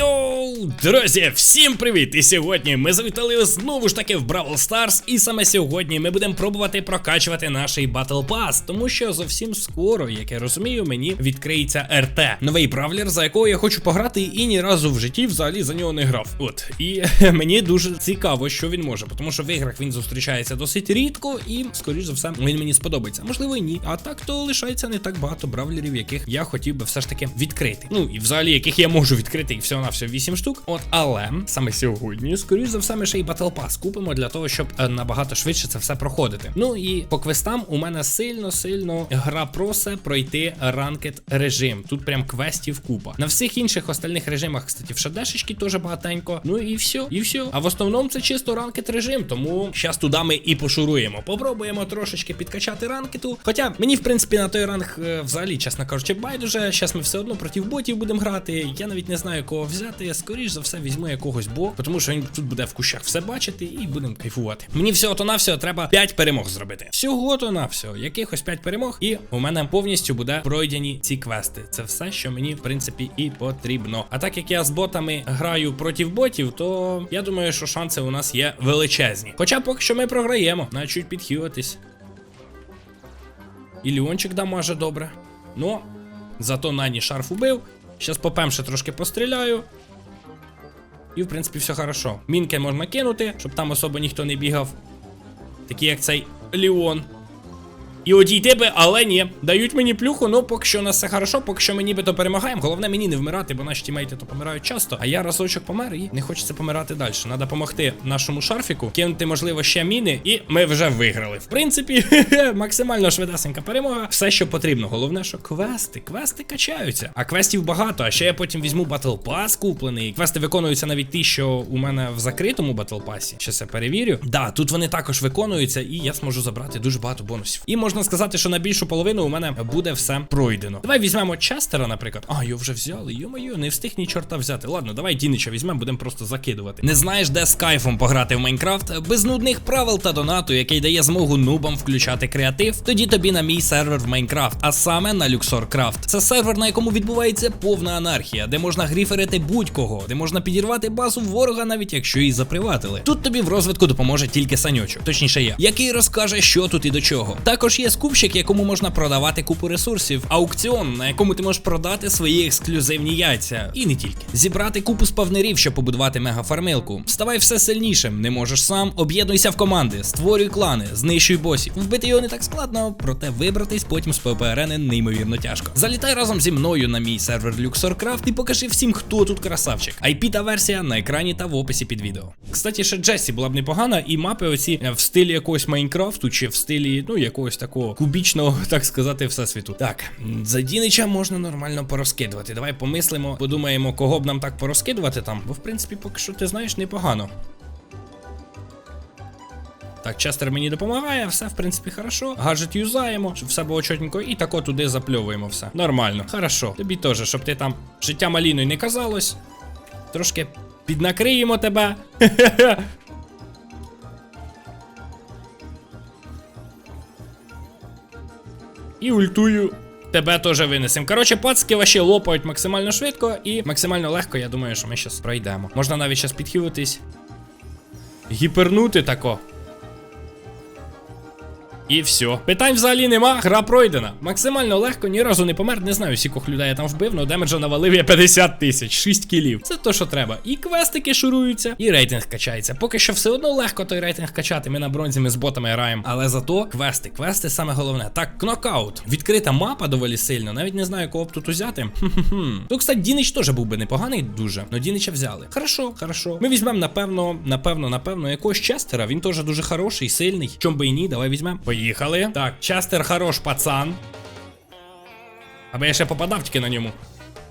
Йоу, друзі, всім привіт! І сьогодні ми завітали знову ж таки в Бравл Старс. І саме сьогодні ми будемо пробувати прокачувати наш Battle Pass, тому що зовсім скоро, як я розумію, мені відкриється РТ. Новий бравлер, за якого я хочу пограти, і ні разу в житті взагалі за нього не грав. От і мені дуже цікаво, що він може, тому що в іграх він зустрічається досить рідко, і скоріш за все він мені сподобається. Можливо, і ні. А так то лишається не так багато бравлерів, яких я хотів би все ж таки відкрити. Ну і взагалі, яких я можу відкрити, і всього все 8 штук. От, але саме сьогодні, скоріш за все, ми ще й Battle Pass купимо для того, щоб е, набагато швидше це все проходити. Ну і по квестам у мене сильно-сильно гра просе пройти ранкет режим. Тут прям квестів купа. На всіх інших остальних режимах, кстати, в шадешечки теж багатенько. Ну і все, і все. А в основному це чисто ранкет режим, тому зараз туди ми і пошуруємо. Попробуємо трошечки підкачати ранкету. Хоча мені, в принципі, на той ранг е, взагалі, чесно кажучи, байдуже. Зараз ми все одно проти ботів будемо грати. Я навіть не знаю, кого взяти. Я скоріш за все візьму якогось бо, тому що він тут буде в кущах все бачити і будемо кайфувати. Мені всього то навсього треба 5 перемог зробити. Всього то навсього, якихось 5 перемог, і у мене повністю буде пройдені ці квести. Це все, що мені, в принципі, і потрібно. А так як я з ботами граю проти ботів, то я думаю, що шанси у нас є величезні. Хоча поки що ми програємо, навіть чуть підхилитись. І Леончик дамаже добре. Ну, зато Нані шарф убив. Щас попемше трошки постріляю. І, в принципі, все хорошо. Мінки можна кинути, щоб там особо ніхто не бігав. Такий, як цей Леон. І одійти би, але ні. Дають мені плюху, ну поки що у нас все хорошо, поки що ми нібито перемагаємо. Головне мені не вмирати, бо наші тімейти то помирають часто. А я разочок помер і не хочеться помирати далі. Надо допомогти нашому шарфіку, кинути, можливо, ще міни, і ми вже виграли. В принципі, максимально швидесенька перемога. Все, що потрібно. Головне, що квести, квести качаються. А квестів багато. А ще я потім візьму Battle Pass куплений. Квести виконуються навіть ті, що у мене в закритому Battle Pass. Щас я перевірю. Да, тут вони також виконуються, і я зможу забрати дуже багато бонусів. І можна сказати, що на більшу половину у мене буде все пройдено. Давай візьмемо Честера, наприклад. А, його вже взяли. Йо-моє, не встиг ні чорта взяти. Ладно, давай Дінича візьмемо, будемо просто закидувати. Не знаєш, де з кайфом пограти в Майнкрафт? Без нудних правил та донату, який дає змогу нубам включати креатив. Тоді тобі на мій сервер в Майнкрафт, а саме на LuxorCraft. Це сервер, на якому відбувається повна анархія, де можна гріферити будь-кого, де можна підірвати базу ворога, навіть якщо її заприватили. Тут тобі в розвитку допоможе тільки санючок, точніше я, який розкаже, що тут і до чого. Також є скупщик, якому можна продавати купу ресурсів, аукціон, на якому ти можеш продати свої ексклюзивні яйця, і не тільки. Зібрати купу спавнерів, щоб побудувати мегафармилку. Ставай все сильнішим, не можеш сам, об'єднуйся в команди, створюй клани, знищуй босів. Вбити його не так складно, проте вибратись потім з ППРН неймовірно тяжко. Залітай разом зі мною на мій сервер LuxorCraft і покажи всім, хто тут красавчик. IP та версія на екрані та в описі під відео. Кстати, ще Джесі була б непогана, і мапи оці е, в стилі якогось Майнкрафту чи в стилі, ну, якогось такого кубічного, так сказати, всесвіту. Так, за Дінича можна нормально порозкидувати. Давай помислимо, подумаємо, кого б нам так порозкидувати там. Бо, в принципі, поки що ти знаєш непогано. Так, Честер мені допомагає, все в принципі хорошо. Гаджет юзаємо, щоб все було чотненько, і тако туди запльовуємо все. Нормально, хорошо. Тобі теж, щоб ти там життя маліною не казалось. Трошки піднакриємо тебе. І ультую. Тебе теж винесемо. Коротше, пацки ваші лопають максимально швидко і максимально легко. Я думаю, що ми зараз пройдемо. Можна навіть зараз підхилитись. Гіпернути тако. І все. Питань взагалі нема, гра пройдена. Максимально легко, ні разу не помер. Не знаю, скількох людей я там вбив, але демеджа навалив я 50 тисяч, 6 кілів. Це то, що треба. І квестики шуруються, і рейтинг качається. Поки що все одно легко той рейтинг качати. Ми на бронзі, ми з ботами граємо. Але зато квести, квести саме головне. Так, кнокаут. Відкрита мапа доволі сильно. Навіть не знаю, кого б тут узяти. Тут, кстати, Дінич теж був би непоганий дуже. Но Дінича взяли. Хорошо, хорошо. Ми візьмемо, напевно, напевно, напевно, якогось Честера. Він теж дуже хороший, сильний. Чом би і ні, давай візьмемо. Поїхали. Так, Частер хорош пацан. Аби я ще попадав тільки на ньому.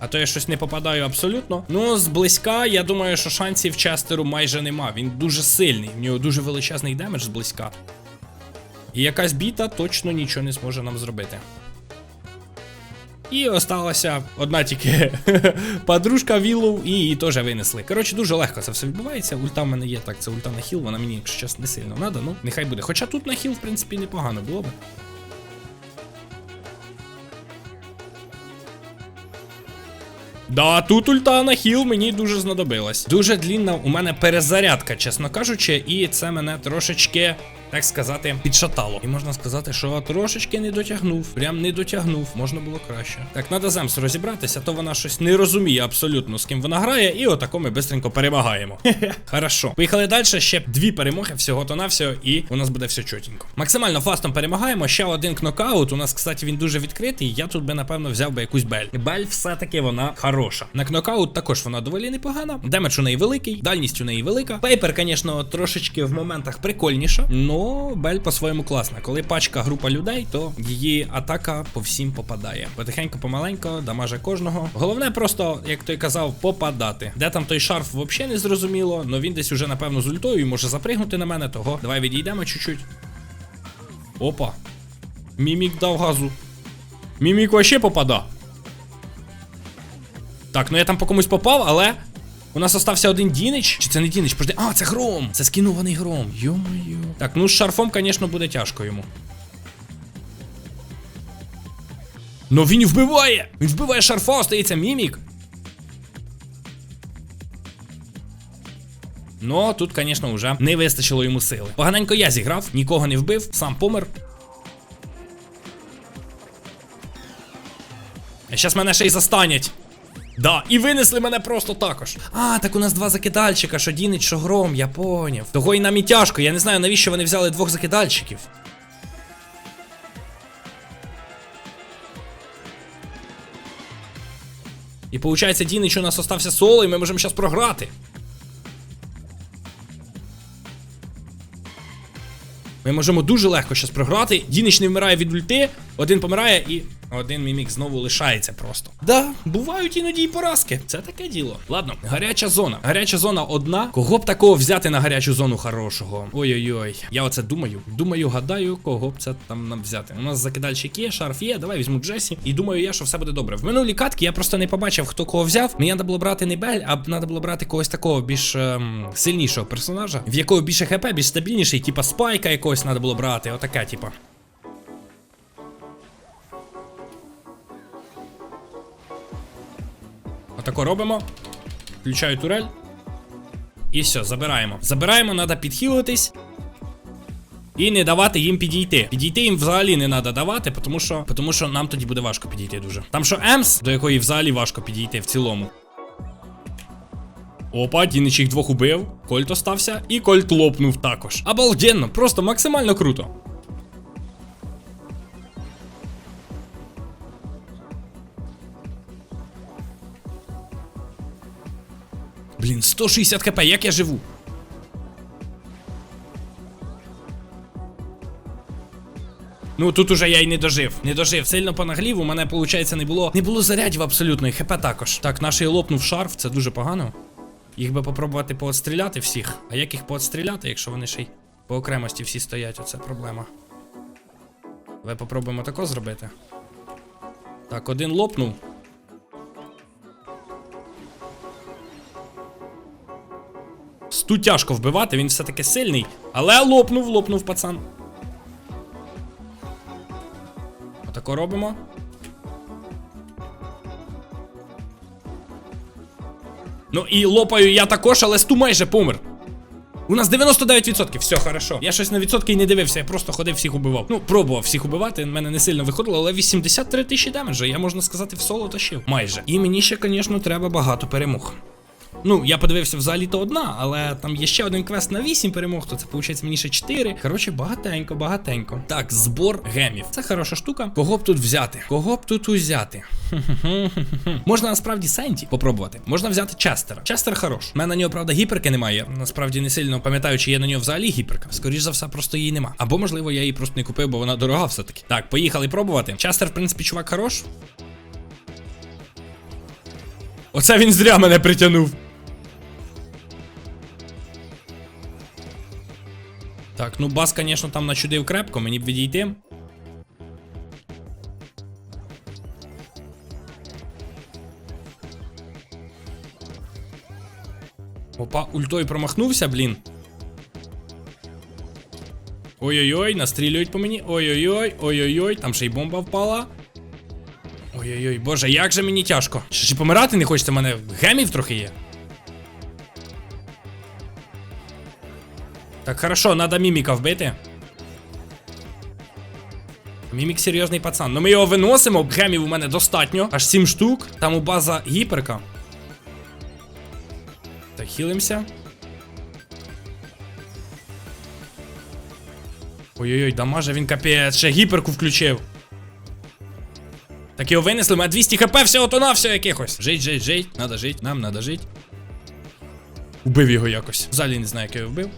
А то я щось не попадаю абсолютно. Ну, зблизька, я думаю, що шансів Частеру майже нема. Він дуже сильний, в нього дуже величезний демедж зблизька. І якась біта точно нічого не зможе нам зробити. І осталася одна тільки подружка Віллоу, і її теж винесли. Коротше, дуже легко це все відбувається. Ульта в мене є, так, це ульта на хіл, вона мені, якщо чесно, не сильно треба, ну нехай буде. Хоча тут на хіл, в принципі, непогано було б. Да, тут ульта на хіл мені дуже знадобилась. Дуже длінна у мене перезарядка, чесно кажучи, і це мене трошечки. Так сказати, підшатало. І можна сказати, що трошечки не дотягнув. Прям не дотягнув, можна було краще. Так, треба Земс розібратися, то вона щось не розуміє абсолютно з ким вона грає, і отако ми бистренько перемагаємо. Хорошо. Поїхали далі. Ще дві перемоги всього то навсього, і у нас буде все чотенько. Максимально фастом перемагаємо. Ще один кнокаут. У нас, кстати, він дуже відкритий. Я тут би, напевно, взяв би якусь бель. Бель все-таки вона хороша. На кнокаут також вона доволі непогана. Демедж у неї великий, дальність у неї велика. Пейпер, звісно, трошечки в моментах прикольніша. Но Бель по-своєму класна. Коли пачка група людей, то її атака по всім попадає. Потихеньку, помаленько, дамаже кожного. Головне просто, як той казав, попадати. Де там той шарф, взагалі не зрозуміло. Но він десь уже, напевно, з ультою і може запригнути на мене, того. Давай відійдемо чуть-чуть. Опа. Мімік дав газу. Мімік вообще попада. Так, ну я там по комусь попав, але. У нас остався один Дінич. Чи це не Дінич? Пожди. А, це гром! Це скінований гром. Йо-моє. Так, ну з шарфом, звісно, буде тяжко йому. Ну він вбиває! Він вбиває шарфа, остається мімік. Ну, тут, звісно, вже не вистачило йому сили. Поганенько я зіграв, нікого не вбив, сам помер. Зараз мене ще й застанять. Да, і винесли мене просто також. А, так у нас два закидальчика, що Дінич, що гром, я поняв. Того і нам і тяжко, я не знаю, навіщо вони взяли двох закидальчиків. І виходить, Дінич у нас остався соло, і ми можемо зараз програти. Ми можемо дуже легко зараз програти. Дінич не вмирає від ульти, один помирає і один мімік знову лишається просто. Да, бувають іноді і поразки. Це таке діло. Ладно, гаряча зона. Гаряча зона одна. Кого б такого взяти на гарячу зону хорошого? Ой-ой-ой. Я оце думаю. Думаю, гадаю, кого б це там нам взяти. У нас закидальщик є, шарф є. Давай візьму Джесі. І думаю, я, що все буде добре. В минулій катки я просто не побачив, хто кого взяв. Мені треба було брати не Бель, а треба було брати когось такого більш ем, сильнішого персонажа, в якого більше хп, більш стабільніший, типа спайка якогось треба було брати. Отака, типа. Отако робимо. Включаю турель. І все, забираємо. Забираємо, треба підхилитись. І не давати їм підійти. Підійти їм взагалі не треба давати, тому що, тому що нам тоді буде важко підійти дуже. Там що Емс, до якої взагалі важко підійти в цілому. Опа, Дінич їх двох убив. Кольт остався, і Кольт лопнув також. Обалденно, просто максимально круто. Блін, 160 хп, як я живу? Ну тут уже я й не дожив. Не дожив. Сильно понаглів. У мене, виходить, не було. Не було зарядів абсолютно, і хп також. Так, наш лопнув шарф, це дуже погано. Їх би попробувати поотстріляти всіх. А як їх поотстріляти, якщо вони ще й по окремості всі стоять, оце проблема. Давай попробуємо тако зробити. Так, один лопнув. Сту тяжко вбивати, він все-таки сильний. Але лопнув, лопнув пацан. Отако робимо. Ну і лопаю я також, але сту майже помер. У нас 99%, все хорошо. Я щось на відсотки і не дивився, я просто ходив всіх убивав. Ну, пробував всіх убивати, в мене не сильно виходило, але 83 тисячі демеджа, я можна сказати, в соло тащив. Майже. І мені ще, звісно, треба багато перемог. Ну, я подивився взагалі то одна, але там є ще один квест на 8 перемог, то це виходить мені ще 4. Коротше, багатенько, багатенько. Так, збор гемів. Це хороша штука. Кого б тут взяти? Кого б тут узяти? Можна насправді Сенті попробувати. Можна взяти Честера. Честер хорош. У мене на нього, правда, гіперки немає. Насправді не сильно пам'ятаю, чи є на нього взагалі гіперка. Скоріш за все, просто її нема. Або, можливо, я її просто не купив, бо вона дорога все-таки. Так, поїхали пробувати. Честер, в принципі, чувак хорош. Оце він зря мене притягнув. Так, ну бас, звісно, там начудив крепко, мені б відійти. Опа, ультой промахнувся, блін. Ой-ой-ой, настрілюють по мені. Ой-ой-ой, ой-ой-ой, там ще й бомба впала. Ой-ой-ой, боже, як же мені тяжко. І помирати не хочеться, в мене гемів трохи є. Так, хорошо, надо міміка вбити. Мімік серйозний пацан. Ну ми його виносимо, гемів у мене достатньо. Аж 7 штук. Там у база гіперка. Так, хілимося. Ой-ой-ой, дамаже він капець, ще гіперку включив. Так його винесли, мене 200 хп всього то на все якихось. Жить, жить, жить, надо жить, нам надо жить. Убив його якось. Взагалі не знаю, як я його вбив.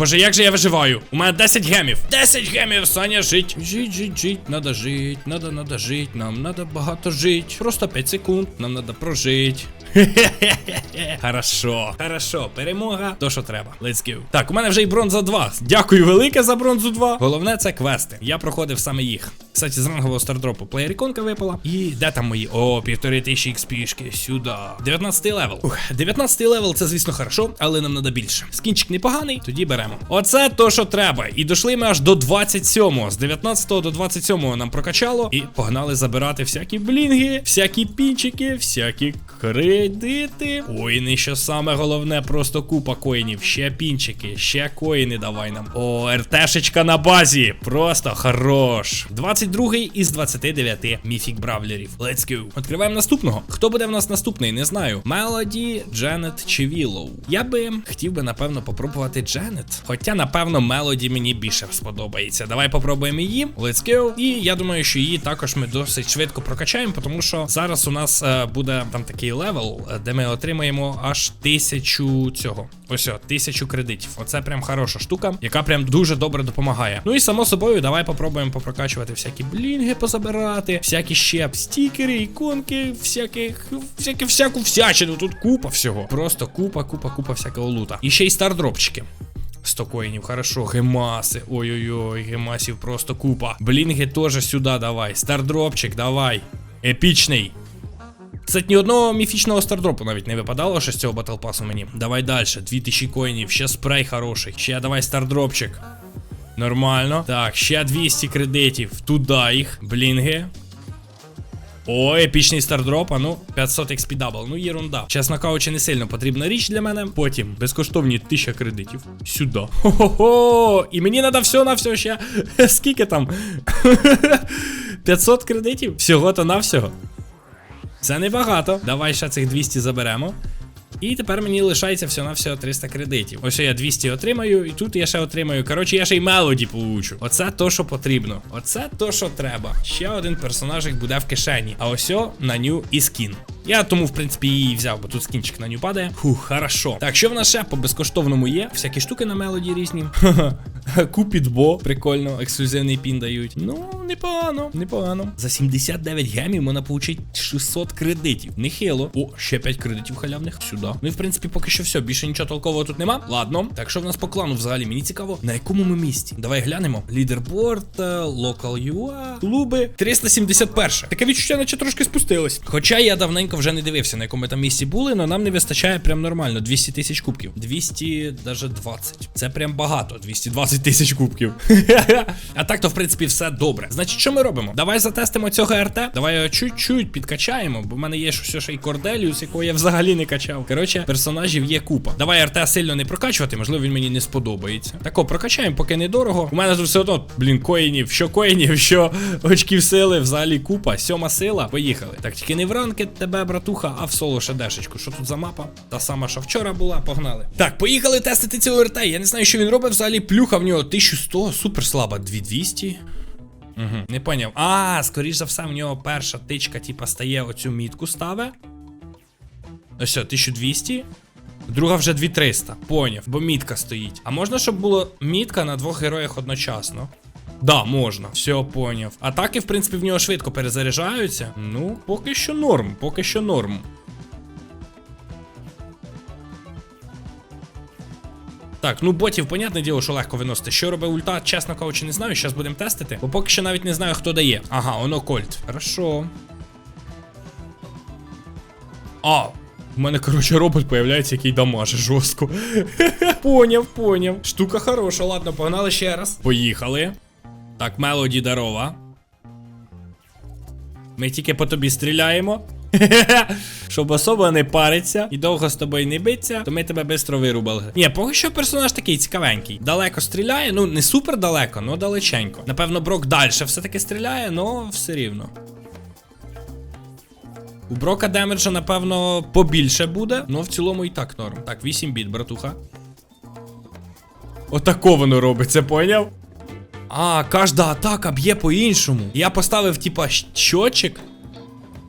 Боже, як же я виживаю? У мене 10 гемів. 10 гемів, Саня, жить. Жить, жить, жить, надо жить, надо, надо жить, нам надо багато жить. Просто 5 секунд, нам надо прожить. Хорошо, хорошо, перемога, то що треба. Let's go. Так, у мене вже і бронза 2. Дякую велике за бронзу 2. Головне це квести. Я проходив саме їх. Кстати, з рангового стардропу плеєріконка випала. І де там мої? О, півтори тисячі експішки. Сюди. 19 левел. Ух, 19 левел це, звісно, хорошо, але нам треба більше. Скінчик непоганий, тоді беремо. Оце то, що треба. І дійшли ми аж до 27-го. З 19 го до 27-го нам прокачало. І погнали забирати всякі блінги, всякі пінчики, всякі кредити. Коїни, що саме головне, просто купа коїнів. Ще пінчики, ще коїни давай нам. О, РТшечка на базі. Просто хорош. 22-й із 29 міфік бравлерів. Let's go. Відкриваємо наступного. Хто буде в нас наступний? Не знаю. Мелоді, Дженет чи Віллоу. Я би хотів би, напевно, попробувати Дженет. Хоча, напевно, Мелоді мені більше сподобається. Давай попробуємо її. Let's go. І я думаю, що її також ми досить швидко прокачаємо, тому що зараз у нас е, буде там такий левел, е, де ми отримаємо аж тисячу цього. Ось о, тисячу кредитів. Оце прям хороша штука, яка прям дуже добре допомагає. Ну і само собою, давай попробуємо попрокачувати всякі блінги, позабирати, всякі ще стікери, іконки, всяких, всякі, всяку всячину. Тут купа всього. Просто купа, купа, купа всякого лута. І ще й стардропчики. 100 коїнів, хорошо, гемаси. Ой-ой-ой, гемасів просто купа. Блінги теж сюди давай. Стардропчик, давай. Епічний. Кстати, ні одного міфічного стардропу навіть не випадало ще з цього батл пасу мені. Давай далі. 2000 коїнів, ще спрей хороший. Ще давай стардропчик. Нормально. Так, ще 200 кредитів. Туди їх. Блінги. О, епічний стардроп, а ну 500 XP дабл, ну єрунда. Чесно кажучи, не сильно потрібна річ для мене. Потім безкоштовні 1000 кредитів. Сюди. Хо-хо-хо! І мені треба все на все ще. Скільки там? 500 кредитів? Всього-то на всього. Це небагато. Давай ще цих 200 заберемо. І тепер мені лишається всього на всього 300 кредитів. Ось я 200 отримаю, і тут я ще отримаю. Коротше, я ще й мелоді получу. Оце то, що потрібно. Оце то, що треба. Ще один персонажик буде в кишені. А ось на ню і скін. Я тому, в принципі, її взяв, бо тут скінчик на ню падає. Фух, хорошо. Так, що в нас ще по безкоштовному є? Всякі штуки на мелоді різні. Купідбо, прикольно, ексклюзивний пін дають. Ну, непогано, непогано. За 79 гемів можна получити 600 кредитів. Нехило. О, ще 5 кредитів халявних. Сюди. Ну і в принципі, поки що все. Більше нічого толкового тут нема. Ладно. Так що в нас по клану взагалі? Мені цікаво, на якому ми місці. Давай глянемо. Лідерборд, локал UA, клуби. 371. Таке відчуття, наче трошки спустилось. Хоча я давненько вже не дивився, на якому ми там місці були, але нам не вистачає прям нормально. 200 тисяч кубків. 200, даже 20. Це прям багато. 220 тисяч кубків. а так то, в принципі, все добре. Значить, що ми робимо? Давай затестимо цього РТ. Давай його чуть-чуть підкачаємо, бо в мене є все ще й Корделіус, якого я взагалі не качав. Коротше, персонажів є купа. Давай РТ сильно не прокачувати, можливо, він мені не сподобається. Тако, прокачаємо, поки недорого. У мене тут все одно, блін, коїнів, що коїнів, що очків сили, взагалі купа. Сьома сила. Поїхали. Так, тільки не в ранки тебе, братуха, а в соло шедешечку. Що тут за мапа? Та сама, що вчора була, погнали. Так, поїхали тестити цього РТ. Я не знаю, що він робить взагалі. Плюха в нього 1100, супер слаба, 2200. Угу, не поняв. А, скоріш за все, в нього перша тичка, типа, стає оцю мітку ставе. Ось, все, 1200. Друга вже 2300. Поняв, бо мітка стоїть. А можна, щоб було мітка на двох героях одночасно? Да, можна, все поняв. Атаки, в принципі, в нього швидко перезаряджаються. Ну, поки що норм, поки що норм. Так, ну ботів, понятне діло, що легко виносити. Що робить ульта, чесно кажучи, не знаю. Зараз будемо тестити. Бо поки що навіть не знаю, хто дає. Ага, воно кольт. Хорошо. А, У мене, коротше, робот появляється, який дамаже жорстко. поняв, поняв. Штука хороша, ладно, погнали ще раз. Поїхали. Так, Мелоді дарова. Ми тільки по тобі стріляємо. Щоб особа не париться і довго з тобою не биться, то ми тебе швидко вирубали. Ні, поки що персонаж такий цікавенький. Далеко стріляє, ну не супер далеко, але далеченько. Напевно, Брок далі все-таки стріляє, але все рівно. У Брока демеджа, напевно, побільше буде, але в цілому і так норм. Так, 8 біт, братуха. Отако воно робиться, поняв? А, кожна атака б'є по-іншому. Я поставив, типа, щочик.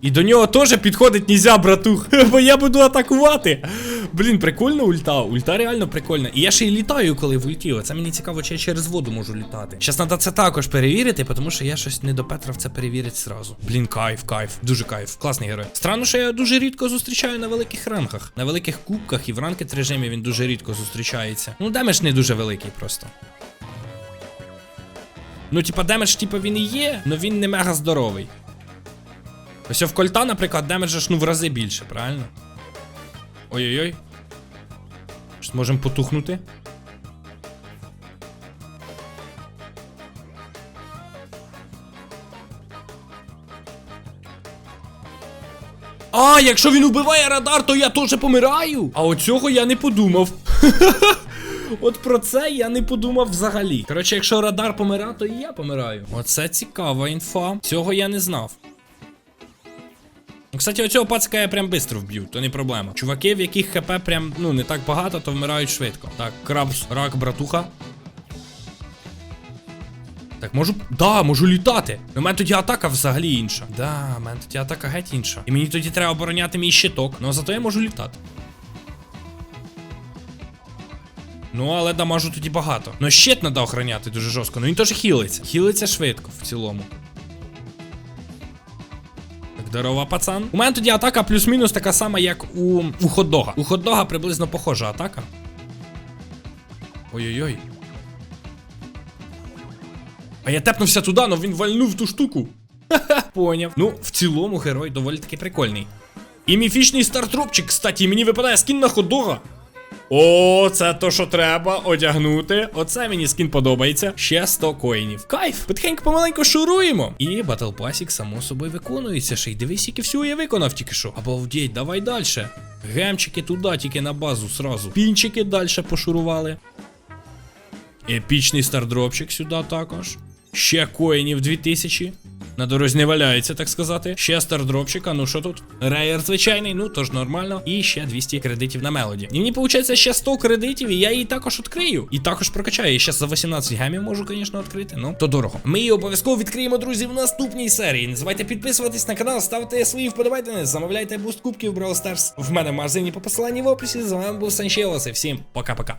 І до нього теж підходить нельзя, братух. Бо я буду атакувати. Блін, прикольна ульта. Ульта реально прикольна. І я ще й літаю, коли в ульті. Оце мені цікаво, чи я через воду можу літати. Щас треба це також перевірити, тому що я щось не до Петра в це перевірить зразу. Блін, кайф, кайф. Дуже кайф. Класний герой. Странно, що я дуже рідко зустрічаю на великих ранках. На великих кубках і в ранкет режимі він дуже рідко зустрічається. Ну, демедж не дуже великий просто. Ну, типа, демедж, типа, він і є, але він не мега здоровий. Ось в кольта, наприклад, демеджа ж ну в рази більше, правильно? Ой-ой-ой. Щось можемо потухнути. А, якщо він убиває радар, то я теж помираю. А оцього я не подумав. От про це я не подумав взагалі. Коротше, якщо радар помирає, то і я помираю. Оце цікава інфа. Цього я не знав. Ну, Кстати, оцього пацика я прям бистро вб'ю, то не проблема. Чуваки, в яких хп прям ну не так багато, то вмирають швидко. Так, крабс, рак, братуха. Так, можу. Да, можу літати. У мене тоді атака взагалі інша. Да, у мене тоді атака геть інша. І мені тоді треба обороняти мій щиток. Ну зато я можу літати. Ну, але дамажу тоді багато. Ну, щит треба охороняти дуже жорстко. Ну він теж хілиться. Хілиться швидко в цілому. Так, здорова, пацан. У мене тоді атака плюс-мінус така сама, як у, у хот-дога. У хот-дога приблизно похожа атака. Ой-ой-ой. А я тепнувся туди, але він вальнув ту штуку. Ха-ха, поняв. Ну, в цілому герой доволі таки прикольний. І міфічний стартропчик, кстати, мені випадає скін на хот-дога. О, це то, що треба одягнути. Оце мені скін подобається. Ще 100 коїнів. Кайф! Потихеньку помаленьку шуруємо. І Battle Passік, само собою, виконується. Ще й дивись, яке всього я виконав тільки що. Обалдеть, давай далі. Гемчики туди, тільки на базу сразу. Пінчики далі пошурували. Епічний стардропчик сюди також. Ще коїнів 2000. На дорозі не валяється, так сказати. Ще стардропчика, ну що тут? Рейер звичайний, ну тож нормально. І ще 200 кредитів на мелоді. І мені виходить ще 100 кредитів, і я її також відкрию. І також прокачаю. І ще за 18 гемів можу, звісно, відкрити. Ну, то дорого. Ми її обов'язково відкриємо, друзі, в наступній серії. Не забувайте підписуватись на канал, ставте свої вподобайки, замовляйте буст кубків Brawl Stars в мене в магазині по посиланні в описі. З вами був Санчелос, і всім пока-пока.